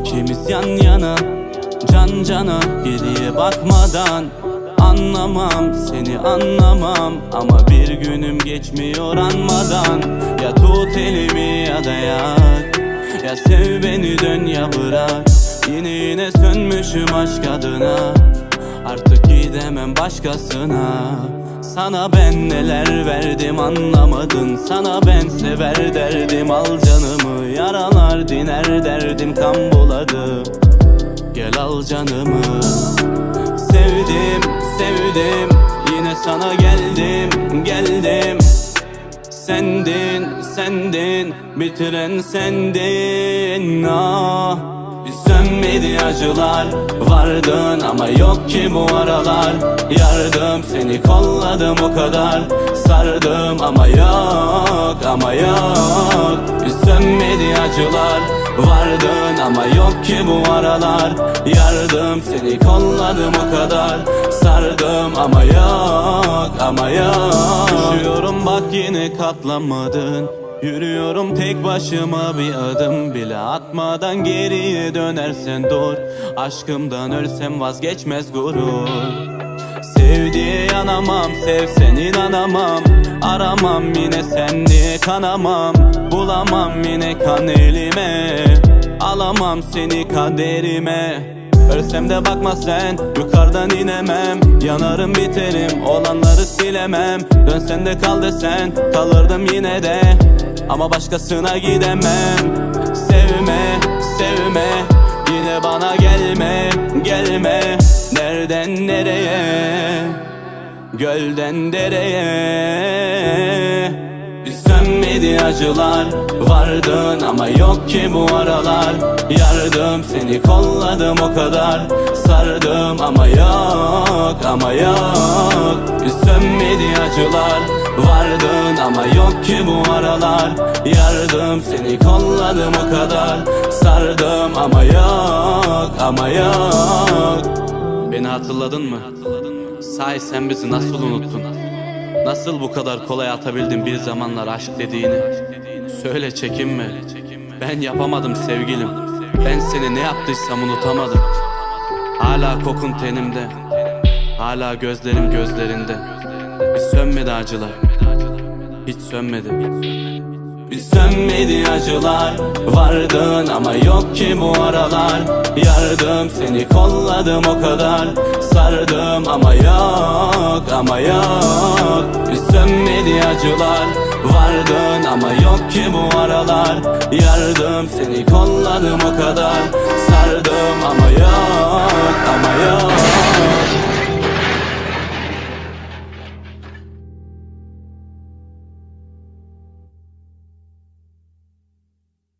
İkimiz yan yana Can cana geriye bakmadan Anlamam seni anlamam. Ama bir günüm geçmiyor anmadan Ya tut elimi ya da yak Ya sev beni dön ya bırak. Yine yine sönmüşüm aşk adına. Artık gidemem başkasına. Sana ben neler verdim anlamadın. Sana ben sever derdim al canımı. Yaralar diner derdim kan buladı Gel al canımı. Sevdim, sevdim Yine sana geldim, geldim. Sendin, sendin Bitiren sendin. Ah Sönmedi acılar Vardın ama yok ki bu aralar. Yardım seni kolladım o kadar. Sardım ama yok ama yok. Sönmedi acılar Vardın ama yok ki bu aralar. Yardım seni kolladım o kadar. Sardım ama yok ama yok. Düşüyorum bak yine katlanmadın Yürüyorum tek başıma bir adım bile atmadan geriye dönersen dur. Aşkımdan ölsem vazgeçmez gurur. Sev diye yanamam sevsen inanamam. Aramam yine sen diye kanamam. Bulamam yine kan elime. Alamam seni kaderime Ölsem de bakma sen yukarıdan inemem. Yanarım biterim olanları silemem. Dönsen de kal desen kalırdım yine de. Ama başkasına gidemem. Sevme sevme yine bana gelme gelme. Nereden nereye? Gölden dereye Sönmedi acılar. Vardın ama yok ki bu aralar. Yardım seni kolladım o kadar. Sardım ama yok ama yok. Sönmedi acılar. Vardın ama yok ki bu aralar. Yardım seni kolladım o kadar. Sardım ama yok ama yok. Beni hatırladın mı? Sahi sen bizi nasıl unuttun? Nasıl bu kadar kolay atabildin bir zamanlar aşk dediğini? Söyle çekinme. Ben yapamadım sevgilim. Ben seni ne yaptıysam unutamadım. Hala kokun tenimde. Hala gözlerim gözlerinde. Bir sönmedi acılar. Hiç sönmedi. Bir sönmedi acılar Vardın ama yok ki bu aralar. Yardım seni kolladım o kadar. Sardım ama yok ama yok. Bir sönmedi acılar Vardın ama yok ki bu aralar. Yardım seni kolladım o kadar. Sardım ama yok